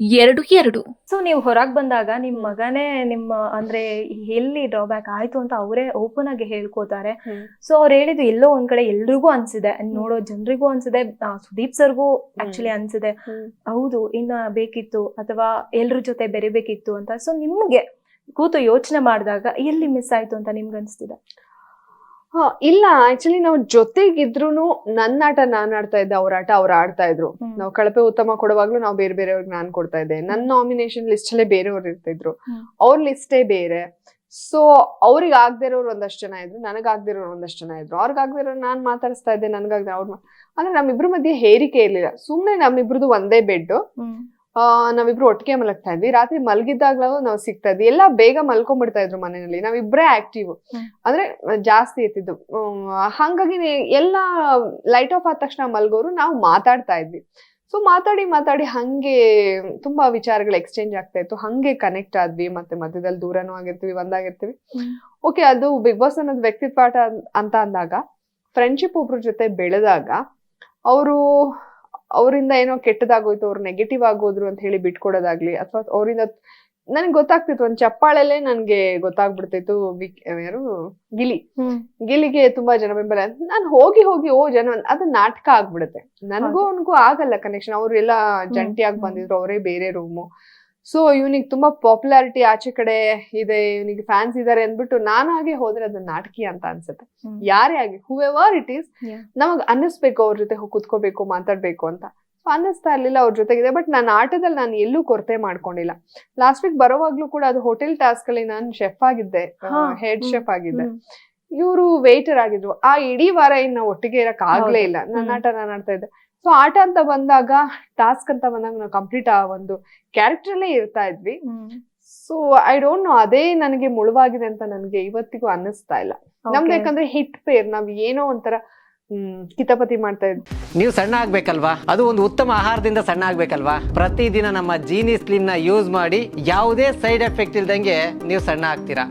ಎರಡು ಎರಡು. ಸೊ ನೀವು ಹೊರಗೆ ಬಂದಾಗ ನಿಮ್ಮ ಮಗನೇ ನಿಮ್ಮ ಅಂದ್ರೆ ಎಲ್ಲಿ ಡ್ರಾಬ್ಯಾಕ್ ಆಯ್ತು ಅಂತ ಅವರೇ ಓಪನ್ ಆಗಿ ಹೇಳ್ಕೋತಾರೆ. ಸೊ ಅವ್ರು ಹೇಳಿದ್ದು ಎಲ್ಲೋ ಒಂದ್ ಕಡೆ ಎಲ್ರಿಗೂ ಅನ್ಸಿದೆ. ನೋಡೋ ಜನರಿಗೂ ಅನ್ಸಿದೆ. ಸುದೀಪ್ ಸರ್ಗೂ ಆಕ್ಚುಲಿ ಅನ್ಸಿದೆ. ಹೌದು ಇನ್ನ ಬೇಕಿತ್ತು ಅಥವಾ ಎಲ್ರ ಜೊತೆ ಬೆರಿಬೇಕಿತ್ತು ಅಂತ. ಸೊ ನಿಮ್ಗೆ ಕೂತು ಯೋಚನೆ ಮಾಡಿದಾಗ ಎಲ್ಲಿ ಮಿಸ್ ಆಯ್ತು ಅಂತ ನಿಮ್ಗೆ ಅನ್ಸ್ತಿದೆ ಹಾ ಇಲ್ಲ ಆಕ್ಚುಲಿ ನಾವು ಜೊತೆಗಿದ್ರು ನನ್ನ ಆಟ ನಾನ್ ಆಡ್ತಾ ಇದ್ದೆ ಅವ್ರ ಆಟ ಅವ್ರು ಆಡ್ತಾ ಇದ್ರು. ನಾವು ಕಳಪೆ ಉತ್ತಮ ಕೊಡುವಾಗ್ಲೂ ನಾವು ಬೇರೆ ಬೇರೆಯವ್ರಿಗೆ ನಾನ್ ಕೊಡ್ತಾ ಇದ್ದೆ. ನನ್ನ ನಾಮಿನೇಷನ್ ಲಿಸ್ಟ್ ಅಲ್ಲೇ ಬೇರೆಯವ್ರು ಇರ್ತಿದ್ರು. ಅವ್ರ ಲಿಸ್ಟೇ ಬೇರೆ. ಸೊ ಅವ್ರಿಗೆ ಆಗದೆ ಇರೋರು ಒಂದಷ್ಟು ಜನ ಇದ್ರು ನನಗ್ ಆಗದೆ ಇರೋರು ಒಂದಷ್ಟು ಜನ ಇದ್ರು. ಅವ್ರಿಗೆ ಆಗದೆ ಇರೋರು ನಾನ್ ಮಾತಾಡಿಸ್ತಾ ಇದ್ದೆ ನನ್ಗಾಗ್ದೆ ಅವ್ರ ಅಂದ್ರೆ ನಮ್ಮಿಬ್ರ ಮಧ್ಯೆ ಹೇರಿಕೆ ಇರ್ಲಿಲ್ಲ. ಸುಮ್ನೆ ನಮ್ಮಿಬ್ರದ್ದು ಒಂದೇ ಬೆಡ್ ನಾವಿಬ್ರು ಒಟ್ಟಿಗೆ ಮಲಗ್ತಾ ಇದ್ವಿ. ರಾತ್ರಿ ಮಲಗಿದ್ದಾಗ್ಲೂ ನಾವು ಸಿಗ್ತಾ ಇದ್ವಿ. ಎಲ್ಲ ಬೇಗ ಮಲ್ಕೊಂಡ್ಬಿಡ್ತಾ ಇದ್ರು ಮನೆಯಲ್ಲಿ. ನಾವಿಬ್ರೇ ಆಕ್ಟಿವ್ ಅಂದ್ರೆ ಜಾಸ್ತಿ ಇರ್ತಿದ್ದು ಹಂಗಾಗಿ ಎಲ್ಲ ಲೈಟ್ ಆಫ್ ಆದ ತಕ್ಷಣ ಮಲ್ಗೋರು ನಾವು ಮಾತಾಡ್ತಾ ಇದ್ವಿ. ಸೊ ಮಾತಾಡಿ ಮಾತಾಡಿ ಹಂಗೆ ತುಂಬಾ ವಿಚಾರಗಳು ಎಕ್ಸ್ಚೇಂಜ್ ಆಗ್ತಾ ಇತ್ತು. ಹಂಗೆ ಕನೆಕ್ಟ್ ಆದ್ವಿ. ಮತ್ತೆ ಮಧ್ಯದಲ್ಲಿ ದೂರನೂ ಆಗಿರ್ತೀವಿ ಒಂದಾಗಿರ್ತೀವಿ ಓಕೆ ಅದು ಬಿಗ್ ಬಾಸ್ ಅನ್ನೋದು ವ್ಯಕ್ತಿತ್ವ ಪಾಠ ಅಂತ ಅಂದಾಗ ಫ್ರೆಂಡ್ಶಿಪ್ ಒಬ್ರ ಜೊತೆ ಬೆಳೆದಾಗ ಅವರು ಅವರಿಂದ ಏನೋ ಕೆಟ್ಟದಾಗೋಯ್ತು ಅವ್ರು ನೆಗೆಟಿವ್ ಆಗೋದ್ರು ಅಂತ ಹೇಳಿ ಬಿಟ್ಕೊಡೋದಾಗ್ಲಿ ಅಥವಾ ಅವರಿಂದ ನನಗೆ ಗೊತ್ತಾಗ್ತಿತ್ತು ಒಂದ್ ಚಪ್ಪಾಳಲ್ಲೇ ನನ್ಗೆ ಗೊತ್ತಾಗ್ಬಿಡ್ತಿತ್ತು ಯಾರು? ಗಿಲಿ. ಗಿಲಿಗೆ ತುಂಬಾ ಜನ ಬೆಂಬಲ. ನಾನು ಹೋಗಿ ಹೋಗಿ ಓ ಜನ ಅದು ನಾಟಕ ಆಗ್ಬಿಡುತ್ತೆ. ನನಗೂ ಅವನಿಗೂ ಆಗಲ್ಲ ಕನೆಕ್ಷನ್ ಅವ್ರೆಲ್ಲ ಜಂಟಿಯಾಗಿ ಬಂದಿದ್ರು ಅವರೇ ಬೇರೆ ರೂಮು ಸೊ ಇವನಿಗೆ ತುಂಬಾ ಪಾಪ್ಯುಲಾರಿಟಿ ಆಚೆ ಕಡೆ ಇದೆ ಇವನಿಗೆ ಫ್ಯಾನ್ಸ್ ಇದಾರೆ ಅಂದ್ಬಿಟ್ಟು ನಾನಾಗೆ ಹೋದ್ರೆ ಅದು ನಾಟಕಿ ಅಂತ ಅನ್ಸುತ್ತೆ. ಯಾರೇ ಆಗಿ ಹೂ ಎವರ್ ಇಟ್ ಈಸ್. ನಮಗ್ ಅನ್ನಿಸ್ಬೇಕು ಅವ್ರ ಜೊತೆ ಕುತ್ಕೋಬೇಕು ಮಾತಾಡ್ಬೇಕು ಅಂತ. ಸೊ ಅನ್ನಿಸ್ತಾ ಇರ್ಲಿಲ್ಲ ಅವ್ರ ಜೊತೆಗಿದೆ ಬಟ್ ನಾನು ಆಟದಲ್ಲಿ ನಾನು ಎಲ್ಲೂ ಕೊರತೆ ಮಾಡ್ಕೊಂಡಿಲ್ಲ. ಲಾಸ್ಟ್ ವೀಕ್ ಬರೋವಾಗ್ಲೂ ಕೂಡ ಅದು ಹೋಟೆಲ್ ಟಾಸ್ಕ್ ಅಲ್ಲಿ ನಾನು ಶೆಫ್ ಆಗಿದ್ದೆ ಹೆಡ್ ಶೆಫ್ ಆಗಿದ್ದೆ. ಇವರು ವೇಟರ್ ಆಗಿದ್ರು. ಆ ಇಡೀ ವಾರ ಇನ್ನು ಒಟ್ಟಿಗೆ ಇರಕ್ ಆಗ್ಲೇ ಇಲ್ಲ. ನನ್ನ ಆಟ ನಾನು ಆಡ್ತಾ ಇದ್ದೆ. ಸೊ ಆಟ ಅಂತ ಬಂದಾಗ ಟಾಸ್ಕ್ ಅಂತ ಬಂದಾಗ ನಾವು ಕಂಪ್ಲೀಟ್ ಆ ಒಂದು ಕ್ಯಾರೆಕ್ಟರ್ ಅಲ್ಲೇ ಇರ್ತಾ ಇದ್ವಿ. ಸೊ ಐ ಡೋಂಟ್ ನೋ ಅದೇ ನನಗೆ ಮುಳುವಾಗಿದೆ ಅಂತ ನನಗೆ ಇವತ್ತಿಗೂ ಅನ್ನಿಸ್ತಾ ಇಲ್ಲ. ನಮ್ದು ಯಾಕಂದ್ರೆ ಹಿಟ್ ಪೇರ್ ನಾವ್ ಏನೋ ಒಂಥರ ಹ್ಮ್ ಕಿತಾಪತಿ ಮಾಡ್ತಾ ಇದ್ವಿ. ನೀವು ಸಣ್ಣ ಆಗ್ಬೇಕಲ್ವಾ? ಅದು ಒಂದು ಉತ್ತಮ ಆಹಾರದಿಂದ ಸಣ್ಣ ಆಗ್ಬೇಕಲ್ವಾ? ಪ್ರತಿದಿನ ನಮ್ಮ ಜೀನಿ ಸ್ಲಿಮ್ನ ಯೂಸ್ ಮಾಡಿ ಯಾವುದೇ ಸೈಡ್ ಎಫೆಕ್ಟ್ ಇಲ್ದಂಗೆ ನೀವು ಸಣ್ಣ ಆಗ್ತೀರಾ?